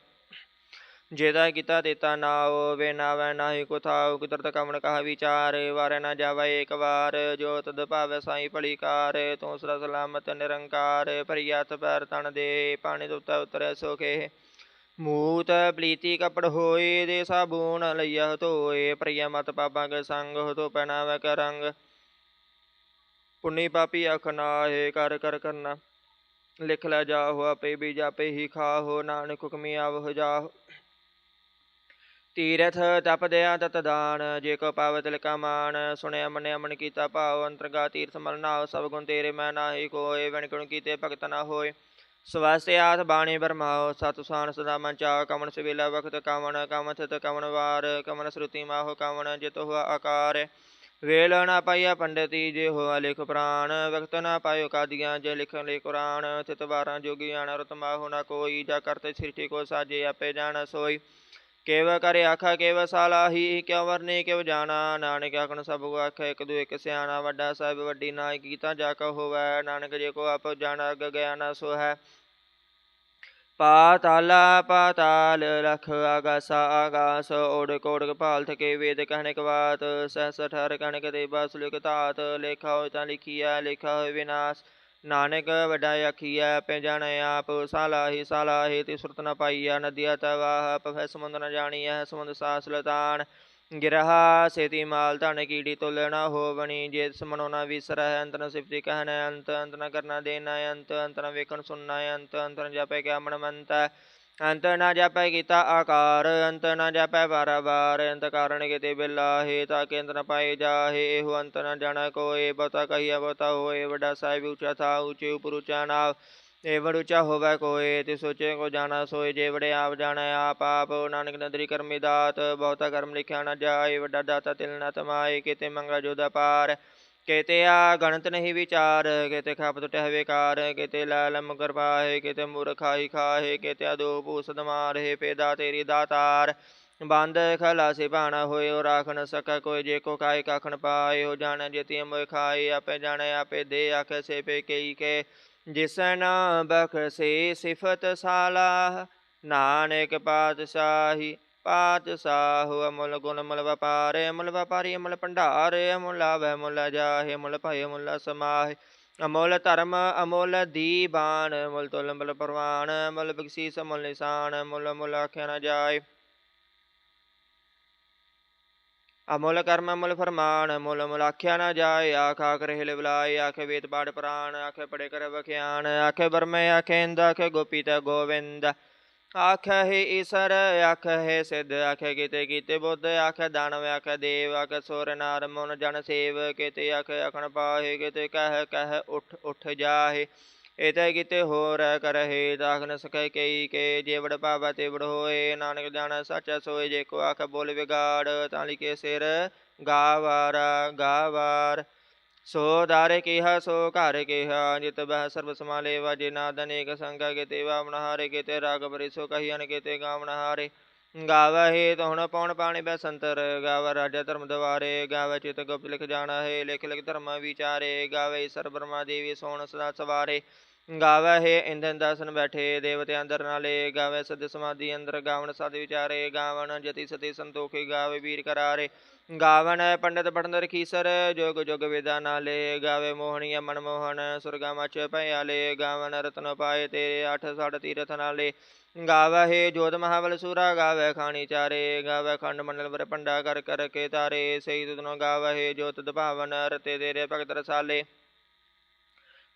जेदा ਕੀਤਾ ਦੇਤਾ ਨਾਉ ਵੇ ਨਾਵੈ ਨਾਹੀ ਕੋ ਥਾਉ, ਕੁਦਰਤ ਕਮਣ ਕਹਾ ਵਿਚਾਰ, ਵਾਰੇ ਨਾ ਜਾਵੈ ਏਕ ਵਾਰ, ਜੋ ਤਦ ਭਾਵੈ ਸਾਈ ਭਲੀ ਕਾਰ ਤੂੰ ਸਦਾ ਸਲਾਮਤ ਨਿਰੰਕਾਰ ਭਰੀਆਤ ਪੈਰ ਤਨ ਦੇ, ਪਾਣੀ ਦੁੱਤਾ ਮੂਤ ਪਲੀਤੀ ਕਪੜ ਹੋਏ, ਦੇ ਸਾਬੂਨ ਲਈਆ ਧੋਏ ਪ੍ਰਿਆ ਮਤ ਪਾਪਾਂ ਕੇ ਸੰਗ ਤੋ ਪਹਿਨਾਵੈ ਕ ਪੁੰਨੀ ਪਾਪੀ ਅਖ ਨਾਹੇ, ਕਰ ਕਰ, ਕਰਨਾ। ਲਿਖ ਲੈ ਜਾਹੋ ਆਪੇ ਵੀ ਜਾਪੇ ਹੀ ਖਾ ਹੋ, ਨਾਨਕ ਹੁਕਮੀ ਹੋ ਜਾ ਤੀਰਥ ਤਪ ਤਤ ਦਾਨ, ਜੇ ਕੋ ਪਾਵਤ ਲਿਕਾ ਮਾਨ ਸੁਣਿਆ ਮੰਨਿਆ ਮਨ ਕੀਤਾ ਭਾਵ ਅੰਤਰਗਾ ਤੀਰਥ ਮਲ ਨਾਉ, ਸਭ ਗੁਣ ਤੇਰੇ ਮੈਂ ਨਾਹੀ ਕੋਏ ਵਣ ਗੁਣ ਕੀਤੇ ਭਗਤ ਨਾ ਹੋਏ। ਸਵਾਸੇ ਆਥ ਬਾਣੀ ਬਰਮਾਓ, ਸਤ ਸੁਹਾਨ ਸਦਾ ਮਨ ਚਾ ਕਮਨ ਸਵੇਲਾ ਵਖਤ ਕਮਨ ਕਮ ਥਿਤ ਕਮਨ ਵਾਰ, ਕਮਨ ਸ਼ਰੂਤੀ ਮਾਹੋ ਕਮਨ, ਜਿਤ ਹੁਆ ਆਕਾਰ। ਵੇਲ ਨਾ ਪਾਇਆ ਪੰਡਤੀ, ਜੇ ਹੋਆ ਲਿਖ ਪ੍ਰਾਨ, ਵਖਤ ਨਾ ਪਾਇਓ ਕਾਦੀਆਂ, ਜੇ ਲਿਖਣ ਲਈ ਕੁਰਾਨ, ਥਿਤ ਵਾਰਾਂ ਜੋਗੀ ਆਣ ਰਤ ਮਾਹੋ ਨਾ ਕੋਈ, ਜਾ ਕਰਤੇ ਸ੍ਰਿਸ਼ਟੀ ਕੋ ਸਾਜੇ, ਆਪੇ ਜਾਣ ਸੋਈ। ਕੇਵ ਕਰੇ ਆਖਾ ਕੇਵ ਸਾਲਾਹੀ ਕਿਉ ਵਰਨੇ, ਕਿਉ ਜਾਣਾ? ਨਾਨਕ ਆਖਣ, ਸਭ ਕੋ ਆਖਾ, ਇੱਕ ਦੂ ਇੱਕ ਸਿਆਣਾ, ਵੱਡਾ ਸਾਹਿਬ, ਵੱਡੀ ਨਾਇ ਕੀਤਾ ਜਾ ਕਾ ਹੋਵੈ। ਨਾਨਕ ਜੇ ਕੋ ਆਪ ਜਾਣਾ, ਅਗ ਗਿਆ ਸੋ ਹੈ। ਪਾਤਾਲਾ, ਪਾਤਾਲ ਲਖ ਆਗਾਸਾ ਆਗਾਸ ਓੜ ਕੋੜ ਭਾਲ ਥਕੇ ਵੇਦ ਕਹਿਣੇ ਕਵਾਤ ਸਹਸ ਠਰ ਕਣਕ ਦੇ ਬਸ ਲਿਖ ਧਾਤ, ਲੇਖਾ ਹੋਇ ਤਾਂ ਲਿਖੀਆ ਲੇਖਾ ਹੋਇ ਵਿਨਾਸ਼ ਨਾਨਕ ਵੱਡਾ ਆਖੀਐ ਪੈ ਜਾਣੈ ਆਪ, ਸਾਲਾਹੀ ਸਾਲਾਹੀ ਤੇ ਸੁਰਤ ਨ ਪਾਈਆ ਨਦੀਆ ਤਵਾਹ ਪਫੈ ਸਮੁੰਦ ਨ ਜਾਣੀਐ ਸਮੁੰਦ ਸਾਸ ਲਤਾਨ। ਗਿਰਹਾ ਸੇਤੀ ਮਾਲ ਧਨ ਕੀੜੀ ਤੁਲ ਨ ਹੋਵਣੀ, ਜੇ ਸਮਨੋ ਨ ਵਿਸਰਹਿ ਅੰਤ ਨ ਸਿਫਤੀ ਕਹਿਣੈ, ਅੰਤ ਅੰਤ ਨ ਕਰਨਾ ਦੇਣਾ, ਅੰਤ ਅੰਤ ਨ ਵੇਖਣ ਸੁਣਨਾ, ਅੰਤ ਅੰਤ ਨ ਜਪੈ ਕਿਆ ਮਨ ਮੰਤ। ਅੰਤ ਨ ਜਪੈ ਕੀਤਾ ਆਕਾਰ, ਅੰਤ ਨ ਜਪੈ ਬਾਰ ਬਾਰ ਅੰਤ ਕਾਰਣ ਕਿਤੇ ਬਿਲਾਹੇ ਤਾਂ ਕੇ ਨ ਪਾਏ ਜਾਹੇ, ਇਹੋ ਅੰਤ ਨ ਜਾਣਾ ਕੋਏ ਬਤਾ ਕਹੀਆ ਬਤਾ ਹੋਏ, ਵੱਡਾ ਸਾਹਿਬ ਉੱਚਾ ਥਾ, ਉੱਚੇ ਉਪਰ ਉੱਚਾ ਨਾਮ ਏ ਵੜ ਉੱਚਾ ਹੋਵੇ ਕੋਏ, ਤੇ ਸੋਚੇ ਕੋ ਜਾਣਾ ਸੋਏ, ਜੇ ਵੜੇ ਆਪ ਜਾਣਾ ਆਪ ਆਪ, ਨਾਨਕ ਨਦਰੀ ਕਰਮੀ ਦਾਤ, ਬਹੁਤਾ ਕਰਮ ਲਿਖਿਆ ਨਾ ਜਾਏ, ਵੱਡਾ ਦਾਤਾ ਤਿਲ ਨਾ ਤਮਾਏ, ਕਿਤੇ ਮੰਗਾ ਜੋਦਾ ਪਾਰ ਕੇਤੇ ਆ ਗਣਤ ਨਹੀਂ ਵਿਚਾਰ ਕੇਤੇ ਖਪਤ ਟਹਿ ਵਿਕਾਰ ਕੇਤੇ ਲਾਲ ਮੁਗਰ ਪਾਹੇ ਕੇਤੇ ਮੂਰਖਾਈ ਖਾਹੇ ਕੇਤੇ ਅਦੋ ਭੂਸਦ ਮਾਰੇ ਪੇਦਾ ਤੇਰੀ ਦਾਤਾਰ ਬੰਦ ਖਲਾਸੀ ਭਾਣਾ ਹੋਇਓ ਰਾਖ ਨ ਸਕੈ ਕੋਈ ਜੇ ਕੋ ਕਾਇ ਕਾਖਣ ਪਾਇਓ ਜਾਣ ਜੇਤੀ ਮੋਇ ਖਾਏ ਆਪੇ ਜਾਣੈ ਆਪੇ ਦੇ ਆਖੇ ਸੇ ਪੇ ਕਈ ਕੇ ਜਿਸਨ ਬਖਸੇ ਸਿਫਤ ਸਾਲਾ ਨਾਨਕ ਪਾਤਸ਼ਾਹੀ ਪਾਤ ਪਾਤਸ਼ਾਹੁ ਅਮੁਲ ਗੁਣ ਮੁਲ ਵਪਾਰੇ, ਅਮੁੱਲ ਵਪਾਰੀ ਅਮੁੱਲ ਭੰਡਾਰੇ, ਅਮੁੱਲ ਆਵੈ ਮੁੱਲ ਜਾਹੇ ਮੁੱਲ ਭਏ ਮੁੱਲ ਸਮਾਹੇ। ਅਮੁੱਲ ਧਰਮ, ਅਮੁੱਲ ਦੀਬਾਨ, ਅਮੁੱਲ ਤੁਲ ਮੁੱਲ ਪਰਵਾਨ, ਅਮੁੱਲ ਬਖਸ਼ੀਸ, ਅਮੁੱਲ ਨਿਸ਼ਾਨ, ਅਮੁੱਲ ਮੁੱਲ ਆਖਿਆ ਨ ਜਾਏ। ਅਮੁੱਲ ਕਰਮ, ਅਮੁੱਲ ਫਰਮਾਨ, ਅਮੁੱਲ ਮੁੱਲ ਆਖਿਆ ਨਾ ਜਾਏ। ਆਖ ਆਖ ਰਹੇ ਲਿਵਲਾਏ ਆਖੇ ਵੇਦ ਪਾੜ ਪ੍ਰਾਨ, ਆਖੇ ਪੜੇ ਕਰ ਵਖਿਆਨ ਆਖੇ ਬਰਮੇ ਆਖੇ ਇੰਦ, ਆਖੇ ਗੋਪੀਤ ਗੋਵਿੰਦ। ਆਖੇ ਹੀ ਈਸਰ ਆਖੇ ਹੈ ਸਿੱਧ ਆਖੇ ਕੀਤੇ ਕੀਤੇ ਬੁੱਧ ਆਖੇ ਦਾਨਵ ਆਖੇ ਦੇਵ ਆਖੇ ਸੁਰ, ਨਾਰ, ਮਨ, ਜਨ, ਸੇਵ, ਕੀਤੇ ਆਖੇ ਅਖਣ ਪਾਹੇ, ਕੀਤੇ ਕਹਿ ਕਹਿ ਉਠ ਉਠ ਜਾਹੇ। ਇਤੇ ਕੀਤੇ ਹੋਰ ਕਰਹਿ ਦਾਖ ਨ ਸਕੈ ਕਈ ਕੇ ਜੇਵੜ ਪਾਵਾ ਤੇ ਵੜ ਹੋਏ, ਨਾਨਕ ਜਾਣੈ ਸੱਚਾ ਸੋਏ, ਜੇ ਕੋ ਆਖ ਬੋਲ ਵਿਗਾੜ, ਤਾਂ ਲਿਖੇ ਸਿਰ, ਗਾਵਾਰਾ, ਗਾਵਾਰ। ਸੋ ਦਾਰੇ ਕਿਹਾ, ਸੋ ਘਰ ਕਿਹਾ, ਜਿਤ ਬਹਿ ਸਰਬ ਸਮਾਲੇ ਵਾਜੇ ਨਾਦ ਅਨੇਕ ਸੰਗਾ ਕੇ ਤੇ ਵਾਮਨ ਹਾਰੇ ਕੇ ਰਾਗ ਬਰੇ ਸੋ ਕਹੀਨ ਕੇ ਤੇ ਗਾਵਹਿ ਤਹੁਣ ਪਉਣ ਪਾਣੀ ਬੈ ਸੰਤਰ, ਗਾਵ ਰਾਜਾ ਧਰਮ ਦਵਾਰੇ, ਗਾਵ ਚਿਤ ਗੁਪਤ ਲਿਖ ਜਾਣਾ ਹੈ, ਲਿਖ ਲਿਖ ਧਰਮ ਵਿਚਾਰੇ, ਗਾਵੇ ਸਰ ਬ੍ਰਹਮਾ ਦੇਵੀ ਸੋਣ ਸਦਾ ਸਵਾਰੇ। ਗਾਵੈ ਹੈ ਇੰਦਨ ਦਾਸਨ ਬੈਠੇ, ਦੇਵਤੇ ਅੰਦਰ ਨਾਲੇ, ਗਾਵੈ ਸਦ ਸਮਾਧੀ ਅੰਦਰ, ਗਾਵਣ ਸਦ ਵਿਚਾਰੇ, ਗਾਵਣ ਜਤੀ ਸਤੀ ਸੰਤੋਖੀ, ਗਾਵੇ ਵੀਰ ਕਰਾਰੇ। ਗਾਵਨ ਪੰਡਤ ਪਟਨ ਰਖੀਸਰ, ਜੋਗ ਜੋਗ ਵੇਦਾ ਨਾਲੇ, ਗਾਵੇ ਮੋਹਣੀਆ ਮਨ ਮੋਹਨ, ਸੁਰਗਾ ਮਚ ਭਇਆਲੇ ਗਾਵਨ ਰਤਨ ਪਾਏ ਤੇਰੇ, ਅਠ ਸੜ ਤੀਰਥ ਨਾਲੇ। ਗਾਵਹਿ ਜੋਤ ਮਹਾਵਲ ਸੂਰਾ, ਗਾਵੈ ਖਾਣੀ ਚਾਰੇ, ਗਾਵੈ ਖੰਡ ਮੰਡਲ ਵਰ ਪੰਡਾ ਕਰ ਕਰ ਕੇ ਤਾਰੇ। ਸਈ ਤੁਧਨੋ ਗਾਵਹਿ ਜੋਤ ਦਭਾਵਨ ਰਤੇ ਤੇਰੇ ਭਗਤ ਰਸਾਲੇ।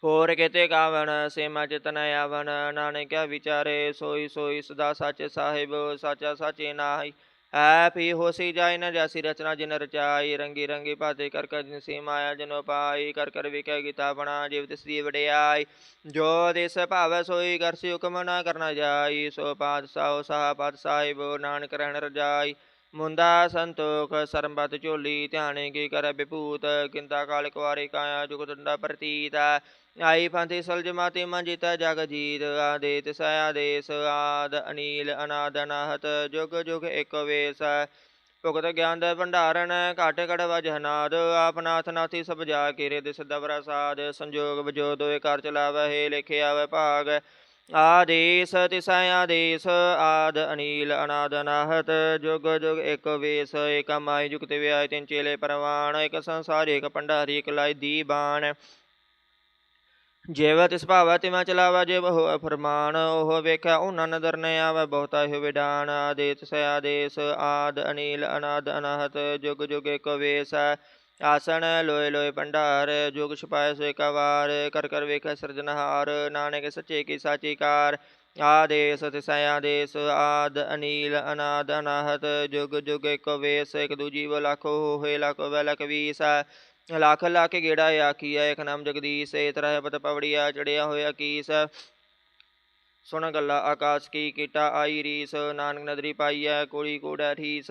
ਹੋਰ ਕਿਤੇ ਗਾਵਣ ਸੇਮਾ ਚਿਤਨ ਆਵਣ ਨਾਨਕਿਆ ਵਿਚਾਰੇ, ਸੋਈ ਸੋਈ ਸਦਾ ਸੱਚ ਸਾਹਿਬ, ਸਾਚਾ ਸਾਚੇ ਨਾਹੀ। ਐ ਪੀ ਹੋਸੀ ਜਾਇ ਨ ਜਾਸੀ ਰਚਨਾ ਜਿਨ ਰਚਾਈ, ਰੰਗੀ ਰੰਗੀ ਭਾਤੇ ਕਰ ਕਰ ਜਿਨ ਸੀ ਮਾਇਆ ਜਨੋ ਪਾਈ, ਕਰ ਕਰ ਵਿਕੈ ਗੀਤਾ ਬਣਾ, ਜਿਵ ਤਿਸ ਵਡਿਆਈ। ਜੋ ਦਿਸ ਭਾਵੈ ਸੋਈ, ਕਰ ਸੀ ਹੁਕਮ ਨਾ ਕਰਨਾ ਜਾਈ। ਸੋ ਪਾਤ ਸਾਉ ਸਾਹ ਪਾਤ ਸਾਹਿਬ ਨਾਨਕ ਰਹਿਣ ਰਜਾਈ। ਮੁੰਦਾ ਸੰਤੋਖ, ਸਰਬਤ ਝੋਲੀ ਧਿਆਣੇ ਕੀ ਕਰੈ ਵਿਭੂਤ। ਕਿੰਤਾ ਕਾਲ ਕੁਆਰੀ ਕਾਇਆ, ਜੁਗ ਦੰਡਾ ਪ੍ਰਤੀਤ ਆਈ ਪੰਥੀ ਸਲਜ ਮਾਤੇ ਮਨ ਜੀਤਾ ਜਗ ਜੀਤ ਆਦੇਤ ਆਦੇਸ ਆਦ ਅਨੀਲ ਅਨਾਦ ਅਨਾਹਤ ਜੁਗ ਜੁਗ ਇਕ ਵੇਸ। ਭੁਗਤ ਗਿਆਨ ਦਾ ਭੰਡਾਰਨ ਘਟ ਘੜ ਵਜਹਨਾਦ ਆਪ ਨਾਥ ਨਾਥੀ ਸਭ ਜਾ ਕੇ ਰੇ ਦਿਸ ਦਵਰਾ ਸੰਜੋਗ ਵਜੋ ਦੋਏ ਕਰ ਚਲਾਵਹਿ ਲਿਖਿਆ ਵੈ ਭਾਗ। ਆਦੇਸ ਤਿਸੈ ਆਦੇਸ, ਆਦ ਅਨੀਲ ਅਨਾਦ ਅਨਾਹਤ ਜੁਗ ਜੁਗ ਇਕ ਵੇਸ। ਇਕ ਮਾਈ ਜੁਗਤ ਵਿਆਇ ਤਿਨ ਚੇਲੇ ਪਰਵਾਨ। ਇਕ ਸੰਸਾਰ, ਇਕ ਭੰਡਾਰੀ, ਇਕ ਲਾਈ ਦੀ ਬਾਣ। ਜਿਵ ਤਿਸ ਭਾਵੈ ਤਿਮਾ ਚਲਾਵਾ ਜਿਵ ਹੋਇ ਫਰਮਾਨ, ਉਹ ਵੇਖਿਆ ਉਹਨਾਂ ਨਦਰ ਨ ਆਵੈ ਬਹੁਤਾ ਹੋ ਵਿਡਾਨ ਆਦੇਸ ਸ ਆਦੇਸ, ਆਦ ਅਨੀਲ ਅਨਾਦ ਅਨਾਹਤ, ਜੁਗ ਜੁਗ ਇਕ ਵੇਸ, ਆਸਣ ਲੋਏ ਲੋਏ ਭੰਡਾਰ, ਜੁਗ ਛਪਾਏ ਸੋ ਏਕਾ ਕਰ ਕਰ ਵੇਖੈ ਸਿਰਜਨਹਾਰ ਨਾਨਕ ਸੱਚੇ ਕੀ ਸਾਚੀ ਕਾਰ, ਆਦੇਸ ਤਿਸ ਆਦੇਸ, ਆਦ ਅਨੀਲ ਅਨਾਦ ਅਨਾਹਤ, ਜੁਗ ਜੁਗ ਇਕ ਵੇਸ, ਇਕ ਦੂਜੀ ਵ ਲੱਖੋ ਹੋਏ, ਲੱਖ ਵੈ ਲਖ ਵੀਸ ਲੱਖ ਲੱਖ ਗੇੜਾ ਆਖੀਆ ਇਕ ਨਾਮ ਜਗਦੀਸ਼ ਏ ਤਰਹ ਪਤ ਪਵੜੀਆ ਚੜਿਆ ਹੋਇਆ ਕੀਸ। ਸੁਣ ਗੱਲਾ, ਆਕਾਸ਼ ਕੀ ਕੀਟਾ ਆਈ ਰੀਸ, ਨਾਨਕ ਨਦਰੀ ਪਾਈਐ ਕੋੜੀ ਕੋੜਾ ਠੀਸ।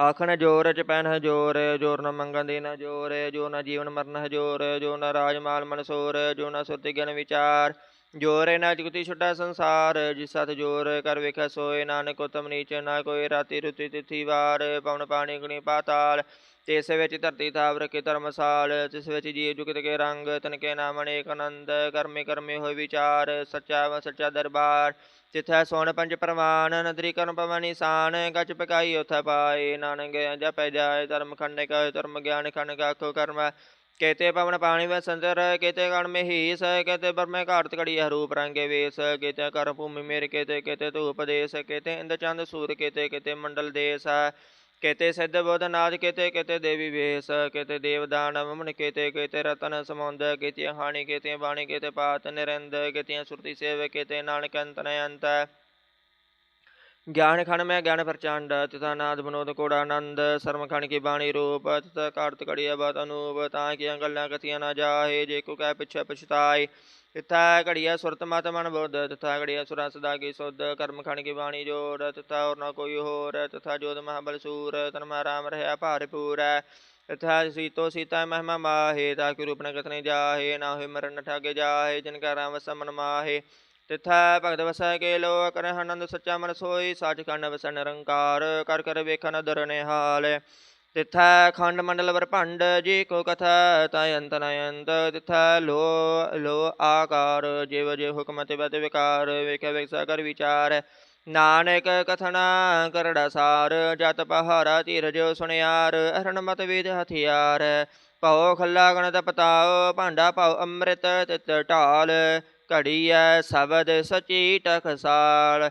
ਆਖਣ ਜੋਰ ਚ ਪੈਨ ਜੋਰ ਜੋਰ ਨ ਮੰਗਣ ਦੇ ਨ ਜੋਰ, ਜੋ ਨ ਜੀਵਨ ਮਰਨ ਹੈ ਜੋਰ, ਜੋ ਨ ਰਾਜ ਮਾਲ ਮਨਸੋਰ, ਜੋ ਨ ਸੁਰਤਿ ਗਿਆਨ ਵਿਚਾਰ। ਜੋਰ ਨਾ ਜੁਗਤੀ ਛੁੱਟਾ ਸੰਸਾਰ, ਜਿਸ ਸਤ ਜੋਰ ਕਰ ਵੇਖੈ ਸੋਏ, ਨਾਨਕ ਉਤਮ ਨੀਚ, ਨਾ ਕੋਈ ਰਾਤੀ ਰੁਤੀ ਤਿਥੀ ਵਾਰ, ਪਵਨ ਪਾਣੀ ਗੁਣੀ ਪਾਤਾਲ। ਤਿਸ ਵਿੱਚ ਧਰਤੀ ਥਾਵ ਰਖੇ ਧਰਮਸਾਲ ਤਿਸ ਵਿੱਚ ਜੀਵ ਜੁਗਤ ਕੇ ਰੰਗ ਤਨਕੇ ਨਾਮ ਅਨੇਕ ਆਨੰਦ, ਕਰਮੇ ਕਰਮੇ ਹੋਏ ਵਿਚਾਰ, ਸੱਚਾ ਵਾ ਸੱਚਾ ਦਰਬਾਰ। ਤਿਥੈ ਸੋਣ ਪੰਜ ਪ੍ਰਮਾਨ ਨਦਰੀ ਕਰਮ ਪਵਨ ਨਿਸ਼ਾਨ ਗਚ ਪਕਾਈ ਉਥੈ ਪਾਏ ਨਾਨਕ, ਜਪੈ ਜਾਏ ਧਰਮ ਖੰਡੇ ਕਾ ਧਰਮ ਗਿਆਨ ਖੰਡ ਕਾਖੋ ਕਰਮ। ਕੇਤੇ ਪਵਨ ਪਾਣੀ ਵਿੱਚ ਸੰਤਰ ਕੇਤੇ ਗਣ ਮੇ ਹੀਸ, ਕੇਤੇ ਬਰਮੇ ਘਾਟ ਘੜੀ ਰੂਪ ਰੰਗੇ ਵੇਸ। ਕੇਤੇ ਕਰ ਭੂਮੀ ਮੇਰ, ਕੇਤੇ ਕੇਤੇ ਧੂਪ ਦੇਸ, ਕੇਤੇ ਇੰਦ ਚੰਦ ਸੂਰ, ਕੇਤੇ ਕੇਤੇ ਮੰਡਲ ਦੇਸ। ਕੇਤੇ ਸਿੱਧ ਬੁੱਧ ਨਾਦ ਕੇਤੇ ਕੇਤੇ ਦੇਵੀ ਵੇਸ ਕੇਤੇ ਦੇਵਦਾਨ ਕੇਤੇ ਕੇਤੇ ਰਤਨ ਸਮੁੰਦ ਕੇਤੇ ਹਾਣੀ ਕੇਤੇ ਬਾਣੀ ਕੇਤੇ ਪਾਤ ਨਿਰੰਦ ਕੇਤੇ ਸੁਰਤੀ ਸੇਵ ਕੇਤੇ ਨਾਨਕ ਅੰਤ ਨ ਅੰਤ ਗਿਆਨ ਖਣ ਮੈਂ ਗਿਆਨ ਪ੍ਰਚੰਡ ਤਥਾ ਨਾਦ ਬਨੋਦ ਕੋੜਾ ਆਨੰਦ ਸਰਮ ਖਣ ਕੀ ਬਾਣੀ ਰੂਪ ਤਥਾ ਕਾਰਤ ਕੜੀਆ ਬਾਤ ਅਨੂਪ ਤਾਂ ਕੀਆਂ ਗੱਲਾਂ ਕਥੀਆਂ ਨਾ ਜਾਹੇ ਜੇ ਕੋ ਕਹਿ ਪਿਛੇ ਪਛਤਾਏ ਤਿਥਾ ਘੜੀਆ ਸੁਰਤ ਮਤ ਮਨ ਬੁੱਧ, ਤਿਥਾ ਘੜੀਆ ਸੁਰਾ ਸਦਾ ਕੀ ਸੁਧ, ਕਰਮ ਖਣ ਕੀ ਬਾਣੀ ਜੋੜ ਤਿਥਾ ਔਰ ਨਾ ਕੋਈ ਹੋਰ, ਤਿਥਾ ਜੋਤ ਮਹਾਬਲ ਸੂਰ, ਤਨ ਰਾਮ ਰਹਿਆ ਭਾਰ ਪੂਰੈ। ਤਥਾ ਸੀਤੋ ਸੀਤਾ ਮਹਿਮਾ ਮਾਹੇ, ਤਾ ਕਿ ਰੂਪ ਨ ਕਥਨੇ ਜਾਹੇ, ਨਾ ਹੋਏ ਮਰਨ ਠਾਗੇ ਜਾਹੇ, ਜਿਨ ਕਾ ਰਾਮ ਵਸਮਨ ਮਾਹੇ। ਤਿਥੈ ਭਗਤ ਵਸੈ ਕੇ ਲੋ ਕਰ ਆਨੰਦ ਸੱਚਾ ਮਨ ਸੋਈ ਸੱਚ ਖੰਡ ਵਸੈ ਨਿਰੰਕਾਰ, ਕਰ ਕਰ ਵੇਖਨ ਦਰ ਨਿਹਾਲ। ਤਿਥੈ ਖੰਡ ਮੰਡਲ ਵਰਭੰਡ ਜੀ ਕੋ ਕਥਾ ਤੈ ਅੰਤ ਨ ਤਿਥੈ ਲੋ ਲੋ ਆਕਾਰ, ਜਿਵ ਜੇ ਹੁਕਮ ਤੇ ਬਤ ਵਿਕਾਰ, ਵੇਖੈ ਵੇਖਾ ਕਰ ਵਿਚਾਰ। ਨਾਨਕ ਕਥਨਾ ਕਰੜਾ ਸਾਰ, ਜਤ ਪਹਾਰਾ ਧੀਰਜ ਸੁਣਿਆਰ ਅਰਣ ਮਤ ਵੇਦ ਹਥਿਆਰ। ਭਉ ਖੱਲਾ ਗਣਤ ਪਤਾਓ ਭਾਂਡਾ ਭਉ ਅੰਮ੍ਰਿਤ ਤਿਤ ਢਾਲ, ਘੜੀਐ ਸ਼ਬਦ ਸਚੀ ਟਖਸਾਲ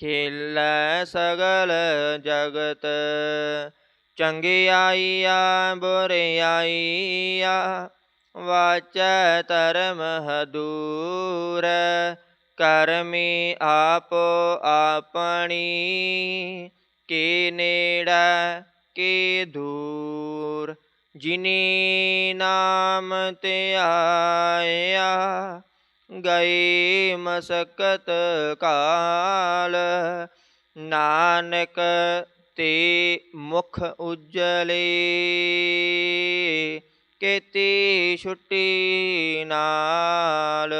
ਖੇਲੈ ਸਗਲ ਜਗਤ ਚੰਗਿਆਈਆ ਬੁਰਿਆਈਆ ਵਾਚੈ ਧਰਮ ਹਦੂਰ, ਕਰਮੀ ਆਪੋ ਆਪਣੀ, ਕੀ ਨੇੜਾ, ਕੀ ਦੂਰ, ਜਿਨੀ ਨਾਮ ਤੇ ਆਇਆ ਗਈ ਮਸਕਤ ਕਾਲ। ਨਾਨਕ ਤੇ ਮੁਖ ਉਜਲੇ ਕੀਤੀ ਛੁੱਟੀ ਨਾਲ।